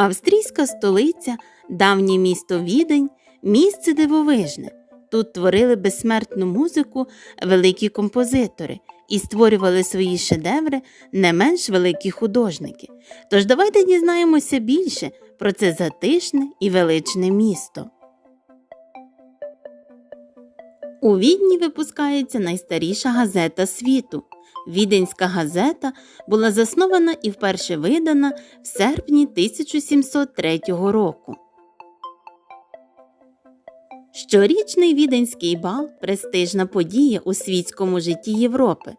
Австрійська столиця, давнє місто Відень, місце дивовижне. Тут творили безсмертну музику великі композитори і створювали свої шедеври не менш великі художники. Тож давайте дізнаємося більше про це затишне і величне місто. У Відні випускається найстаріша газета світу. Віденська газета була заснована і вперше видана в серпні 1703 року. Щорічний віденський бал престижна подія у світському житті Європи.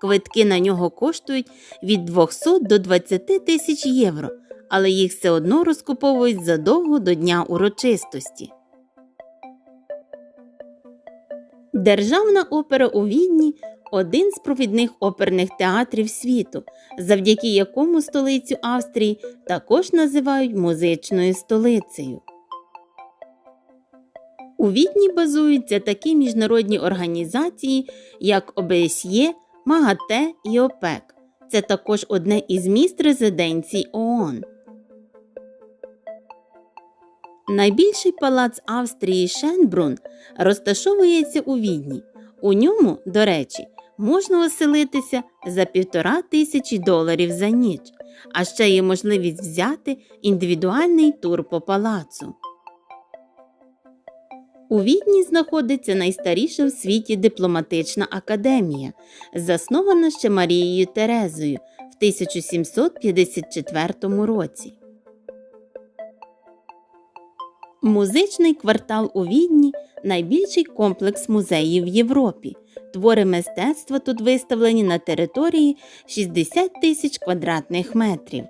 Квитки на нього коштують від 200 до 20 тисяч євро, але їх все одно розкуповують задовго до дня урочистості. Державна опера у Відні один з провідних оперних театрів світу, завдяки якому столицю Австрії також називають музичною столицею. У Відні базуються такі міжнародні організації, як ОБСЄ, МАГАТЕ і ОПЕК. Це також одне із міст резиденцій ООН. Найбільший палац Австрії Шенбрун розташовується у Відні. У ньому, до речі, можна оселитися за півтора тисячі доларів за ніч, а ще є можливість взяти індивідуальний тур по палацу. У Відні знаходиться найстаріша в світі дипломатична академія, заснована ще Марією Терезою в 1754 році. Музичний квартал у Відні найбільший комплекс музеїв в Європі. Твори мистецтва тут виставлені на території 60 тисяч квадратних метрів.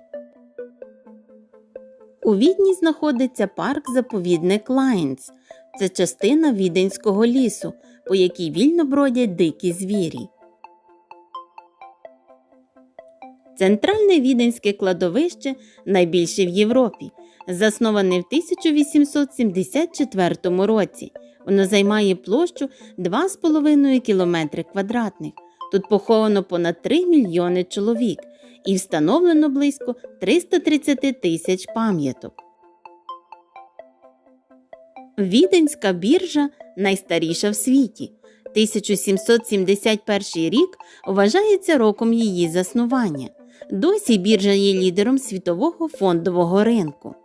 У Відні знаходиться парк заповідник Лайнц. Це частина віденського лісу, по якій вільно бродять дикі звірі. Центральне віденське кладовище найбільше в Європі, засноване в 1874 році. Воно займає площу 2,5 кілометри квадратних. Тут поховано понад 3 мільйони чоловік і встановлено близько 330 тисяч пам'яток. Віденська біржа найстаріша в світі. 1771 рік вважається роком її заснування. Досі біржа є лідером світового фондового ринку.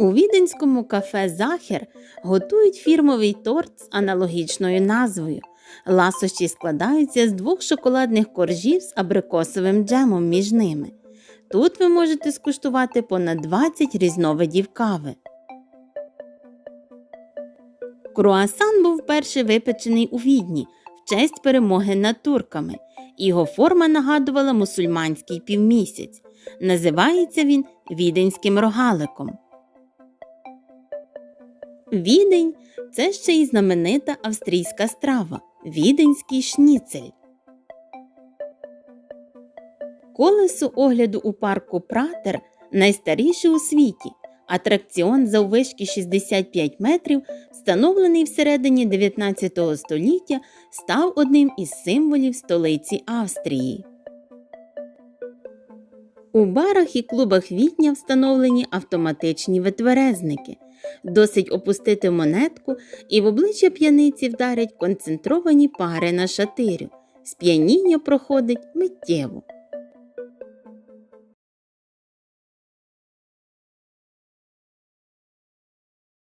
У віденському кафе Захер готують фірмовий торт з аналогічною назвою. Ласощі складаються з двох шоколадних коржів з абрикосовим джемом між ними. Тут ви можете скуштувати понад 20 різновидів кави. Круасан був вперше випечений у Відні в честь перемоги над турками. Його форма нагадувала мусульманський півмісяць. Називається він віденським рогаликом. Відень це ще й знаменита австрійська страва віденський шніцель. Колесо огляду у парку Пратер найстаріше у світі. Атракціон заввишки 65 метрів, встановлений всередині 19 століття, став одним із символів столиці Австрії. У барах і клубах Відня встановлені автоматичні витверезники. Досить опустити монетку, і в обличчя п'яниці вдарять концентровані пари на шатирю. Сп'яніння проходить миттєво.